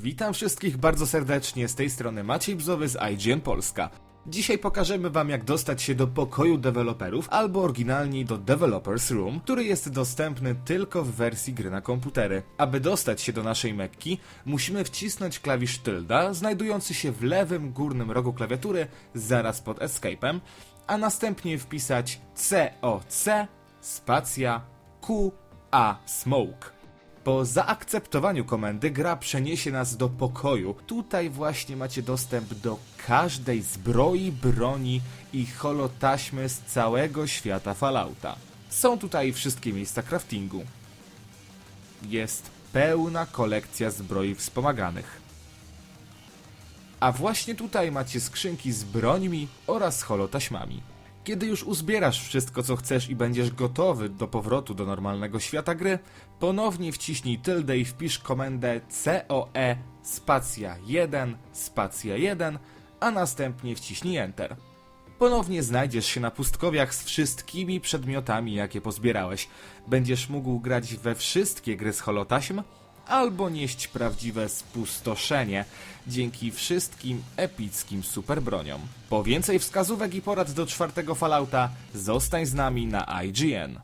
Witam wszystkich bardzo serdecznie, z tej strony Maciej Bzowy z IGN Polska. Dzisiaj pokażemy wam jak dostać się do pokoju deweloperów, albo oryginalnie do Developers Room, który jest dostępny tylko w wersji gry na komputery. Aby dostać się do naszej Mekki, musimy wcisnąć klawisz tylda, znajdujący się w lewym górnym rogu klawiatury, zaraz pod Escape'em, a następnie wpisać COC spacja QA Smoke. Po zaakceptowaniu komendy gra przeniesie nas do pokoju. Tutaj właśnie macie dostęp do każdej zbroi, broni i holotaśmy z całego świata Fallouta. Są tutaj wszystkie miejsca craftingu. Jest pełna kolekcja zbroi wspomaganych. A właśnie tutaj macie skrzynki z brońmi oraz holotaśmami. Kiedy już uzbierasz wszystko co chcesz i będziesz gotowy do powrotu do normalnego świata gry, ponownie wciśnij tyldę i wpisz komendę COE spacja 1 spacja 1, a następnie wciśnij Enter. Ponownie znajdziesz się na pustkowiach z wszystkimi przedmiotami, jakie pozbierałeś. Będziesz mógł grać we wszystkie gry z holotaśm, albo nieść prawdziwe spustoszenie dzięki wszystkim epickim superbroniom. Po więcej wskazówek i porad do czwartego Fallouta zostań z nami na IGN.